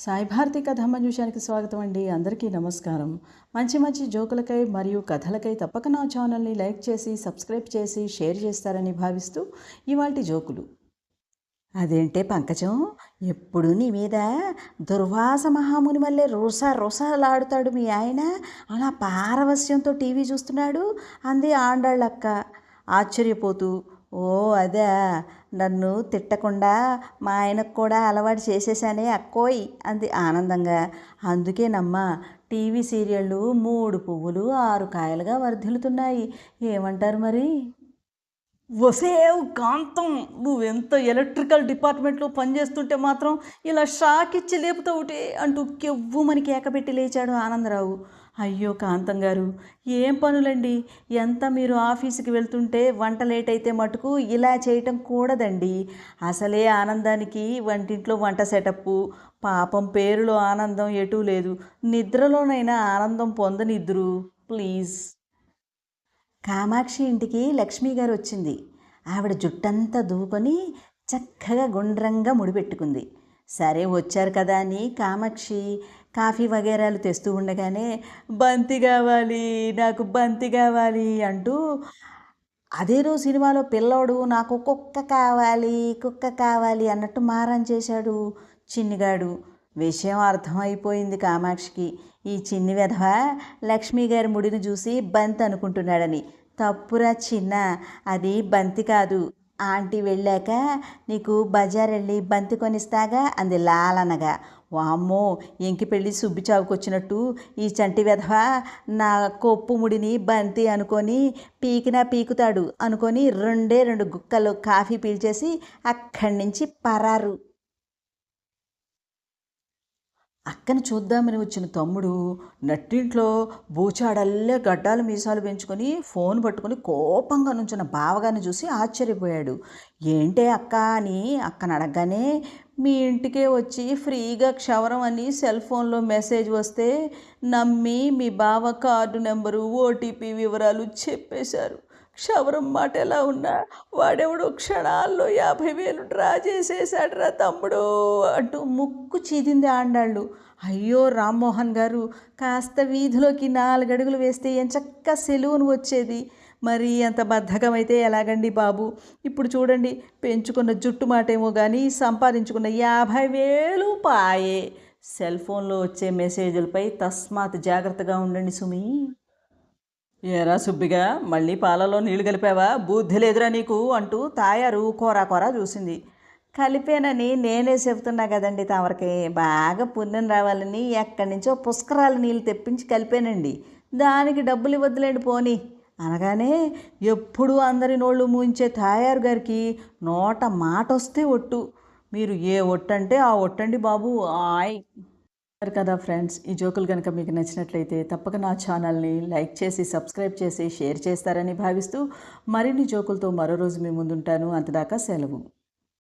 సాయి భారతి కథ మంజుషానికి స్వాగతం అండి. అందరికీ నమస్కారం. మంచి మంచి జోకులకై మరియు కథలకై తప్పక నా ఛానల్ని లైక్ చేసి సబ్స్క్రైబ్ చేసి షేర్ చేస్తారని భావిస్తూ ఇవాటి జోకులు. అదేంటే పంకజం? ఎప్పుడు నీ మీద దుర్వాస మహాముని మళ్ళీ రోసా రోసాలాడుతాడు మీ ఆయన? అలా పారవస్యంతో టీవీ చూస్తున్నాడు? అంది ఆండాళ్ళక్క. ఆశ్చర్యపోతూ ఓ అదే. నన్ను తిట్టకుండా మా ఆయనకు కూడా అలవాటు చేసేసానే అక్కోయ్ అంది ఆనందంగా. అందుకేనమ్మా టీవీ సీరియళ్ళు మూడు పువ్వులు ఆరు కాయలుగా వర్ధిల్లుతున్నాయి. ఏమంటారు మరి? వసేవ్ కాంతం. నువ్వెంత ఎలక్ట్రికల్ డిపార్ట్మెంట్లో పనిచేస్తుంటే మాత్రం ఇలా షాక్ ఇచ్చి లేపుతావుటే అంటూ కెవ్వుమని ఏకబెట్టి లేచాడు ఆనందరావు. అయ్యో కాంతం గారు ఏం పనులండి? ఎంత మీరు ఆఫీసుకి వెళ్తుంటే వంట లేట్ అయితే మటుకు ఇలా చేయటం కూడదండి. అసలే ఆనందానికి వంటింట్లో వంట సెటప్పు. పాపం పేరులో ఆనందం ఎటూ లేదు. నిద్రలోనైనా ఆనందం పొందనిద్దురు. ప్లీజ్. కామాక్షి ఇంటికి లక్ష్మీ గారు వచ్చింది. ఆవిడ జుట్టంతా దూకొని చక్కగా గుండ్రంగా ముడిపెట్టుకుంది. సరే వచ్చారు కదా అని కామాక్షి కాఫీ వగేరాలు తెస్తూ ఉండగానే బంతి కావాలి నాకు బంతి కావాలి అంటూ అదేదో సినిమాలో పిల్లోడు నాకు కుక్క కావాలి కుక్క కావాలి అన్నట్టు మారం చేశాడు చిన్నిగాడు. విషయం అర్థమైపోయింది కామాక్షికి. ఈ చిన్ని వెధవ లక్ష్మీ గారి ముడిని చూసి బంతి అనుకుంటున్నాడని. తప్పురా చిన్న అది బంతి కాదు. ఆంటీ వెళ్ళాక నీకు బజార్ వెళ్ళి బంతి కొనిస్తాగా అంది లాలనగా. వామ్మో ఎంకి పెళ్ళి సుబ్బి చావుకొచ్చినట్టు ఈ చంటి వెధవ నా కొప్పు ముడిని బంతి అనుకొని పీకినా పీకుతాడు అనుకొని రెండే రెండు గుక్కలు కాఫీ పీల్చేసి అక్కడి నుంచి పరారు. అక్కను చూద్దామని వచ్చిన తమ్ముడు నట్టింట్లో బూచాడల్లే గడ్డాలు మీసాలు పెంచుకొని ఫోన్ పట్టుకొని కోపంగా నుంచిన బావగారిని చూసి ఆశ్చర్యపోయాడు. ఏంటే అక్క అని అక్కను అడగగానే మీ ఇంటికే వచ్చి ఫ్రీగా క్షవరం అని సెల్ ఫోన్లో మెసేజ్ వస్తే నమ్మి మీ బావ కార్డు నెంబరు ఓటీపీ వివరాలు చెప్పేశారు. క్షవరం మాట ఎలా ఉన్నా వాడెవడో క్షణాల్లో యాభై వేలు డ్రా చేసేసాడురా తమ్ముడు అంటూ ముక్కు చీదింది ఆండాళ్ళు. అయ్యో రామ్మోహన్ గారు కాస్త వీధిలోకి నాలుగడుగులు వేస్తే ఎంచక్క సెలవును వచ్చేది. మరి అంత బద్ధకమైతే ఎలాగండి బాబు? ఇప్పుడు చూడండి పెంచుకున్న జుట్టు మాటేమో కానీ సంపాదించుకున్న యాభై వేలు పాయే. సెల్ ఫోన్లో వచ్చే మెసేజ్లపై తస్మాత్ జాగ్రత్తగా ఉండండి సుమి. ఏరా సుబ్బిగా మళ్ళీ పాలలో నీళ్ళు కలిపావా? బుద్ధి లేదురా నీకు అంటూ తాయారు కోరా కోరా చూసింది. కలిపానని నేనే చెబుతున్నా కదండి తమరికి. బాగా పుణ్యం రావాలని ఎక్కడి నుంచో పుష్కరాల నీళ్ళు తెప్పించి కలిపానండి. దానికి డబ్బులు ఇవ్వద్దులేండి పోనీ. అనగానే ఎప్పుడు అందరి నోళ్ళు మూయించే తాయారు గారికి నోట మాట వస్తే ఒట్టు. మీరు ఏ ఒట్టంటే ఆ ఒట్టండి బాబు ఆయ్. సరే కదా ఫ్రెండ్స్ ఈ జోకులు కనుక మీకు నచ్చినట్లయితే తప్పక నా ఛానల్ని లైక్ చేసి సబ్స్క్రైబ్ చేసి షేర్ చేస్తారని భావిస్తూ మరిన్ని జోకులతో మరో రోజు మీ ముందుంటాను. అంతదాకా సెలవు.